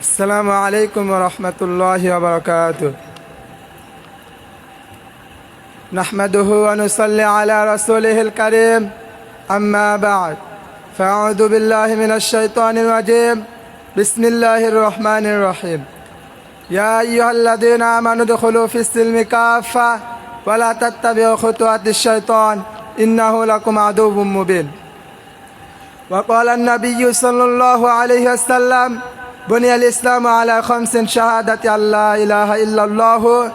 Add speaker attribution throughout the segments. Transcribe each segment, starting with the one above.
Speaker 1: السلام عليكم ورحمة الله وبركاته نحمده ونصلي على رسوله الكريم أما بعد فأعوذ بالله من الشيطان الرجيم بسم الله الرحمن الرحيم يا أيها الذين آمنوا ادخلوا في السلم كافة ولا تتبعوا خطوات الشيطان إنه لكم عدو مبين وقال النبي صلى الله عليه وسلم بني الإسلام على خمس شهادة أن لا إله إلا الله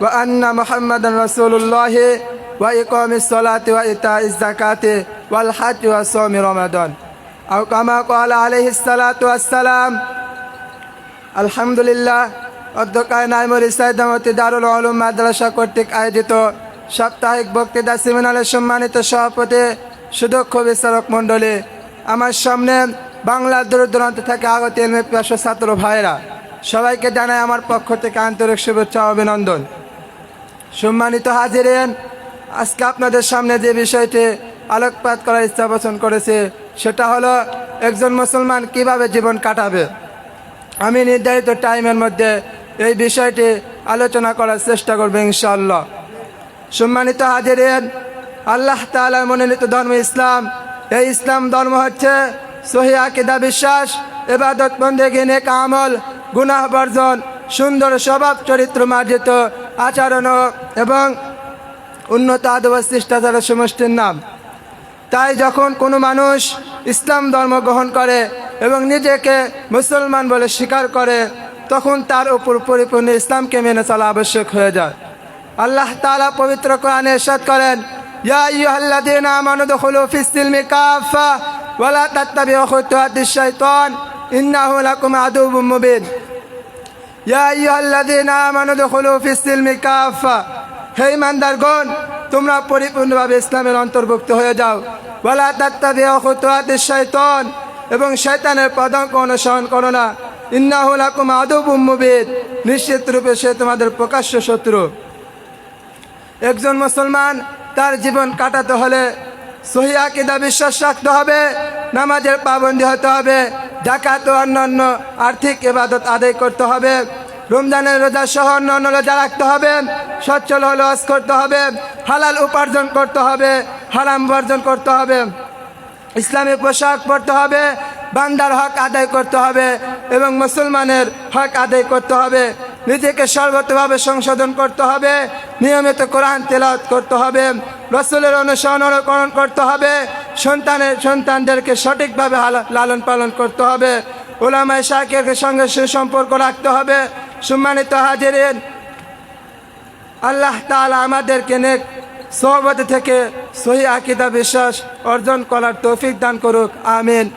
Speaker 1: وأن محمدا رسول الله وإقام الصلاة وإيتاء الزكاة والحج وصوم رمضان أو كما قال عليه الصلاة والسلام আলহামদুলিল্লাহ অধ্যকায় নাইমুল ইসাইদামতি দারুল আলম মাদ্রাসা কর্তৃক আয়োজিত সাপ্তাহিক বক্তৃতা সেমিনারের সম্মানিত সভাপতি সুদক্ষ বিচারক মণ্ডলী আমার সামনে বাংলার দূর দূরান্ত থেকে আগত এলমে পেশা ছাত্র ভাইরা সবাইকে জানাই আমার পক্ষ থেকে আন্তরিক শুভেচ্ছা অভিনন্দন। সম্মানিত হাজিরেন আজকে আপনাদের সামনে যে বিষয়টি আলোকপাত করার ইচ্ছা পোষণ করেছে, সেটা হলো একজন মুসলমান কীভাবে জীবন কাটাবে। আমি নির্ধারিত টাইমের মধ্যে এই বিষয়টি আলোচনা করার চেষ্টা করব ইনশাল্লাহ সম্মানিত হাজিরেন আল্লাহ তালার মনোনীত ধর্ম ইসলাম। এই ইসলাম ধর্ম হচ্ছে সহি আকিদা বিশ্বাস, এবাদত বন্দেগী নেক আমল গুনাহ বর্জন, সুন্দর স্বভাব চরিত্র মার্জিত, আচরণ এবং উন্নত আদব শিষ্টাচারের সমষ্টির নাম। তাই যখন কোনো মানুষ ইসলাম ধর্ম গ্রহণ করে এবং নিজেকে মুসলমান বলে স্বীকার করে, তখন তার উপর পরিপূর্ণ ইসলামকে মেনে চলা আবশ্যক হয়ে যায়। আল্লাহ তাআলা পবিত্র কোরআনে ইরশাদ করেন, ইয়া আইয়ুহাল্লাযীনা আমানু দুখুলু ফিস সিলমি কাফা ওয়া লা তাত্তাবিউ খুতুওয়াতিশ শাইতান ইন্নাহু লাকুম আদুউম মুবিন ইয়া আইয়ুহাল্লাযীনা আমানু দুখুলু ফিস সিলমি কাফা হে ইমানদারগণ, তোমরা পরিপূর্ণভাবে ইসলামের অন্তর্ভুক্ত হয়ে যাও। ওয়ালা তাত্তাবিউ খুতুওয়াতিশ শাইতান এবং শয়তানের পদাঙ্ক অনুসরণ করো না। ইন্নাহু লাকুম আদুউম মুবিন নিশ্চিত রূপে সে তোমাদের প্রকাশ্য শত্রু। একজন মুসলমান তার জীবন কাটাতে হলে সহি আকিদা বিশ্বাস রাখতে হবে, নামাজের পাবন্দি হতে হবে ডাকাত ও অন্যান্য আর্থিক এবাদত আদায় করতে হবে, রমজানের রোজা সহ অন্যান্য রোজা রাখতে হবে, সচ্ছল হলে হজ করতে হবে, হালাল উপার্জন করতে হবে, হারাম বর্জন করতে হবে, ইসলামী পোশাক পরতে হবে, বান্দার হক আদায় করতে হবে এবং মুসলমানের হক আদায় করতে হবে। নিজেকে সর্বতভাবে সংশোধন করতে হবে, নিয়মিত কোরআন তেলাওয়াত করতে হবে, রসুলের অনুসরণ অনুকরণ করতে হবে সন্তানের সন্তানদেরকে সঠিকভাবে লালন পালন করতে হবে ওলামায় শাকের সঙ্গে সুসম্পর্ক রাখতে হবে, সম্মানিত হাজিরেন, আল্লাহ তাআলা আমাদেরকে নেক সোহবত থেকে সহি আকিদা বিশ্বাস অর্জন করার তৌফিক দান করুক, আমিন।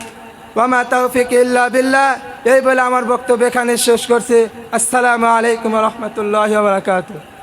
Speaker 1: ওয়ামা তৌফিক ইল্লা বিল্লাহ। এই বলে আমার বক্তব্য এখানে শেষ করছে। আসসালামু আলাইকুম রহমতুল্লাহ বারকাতুহ।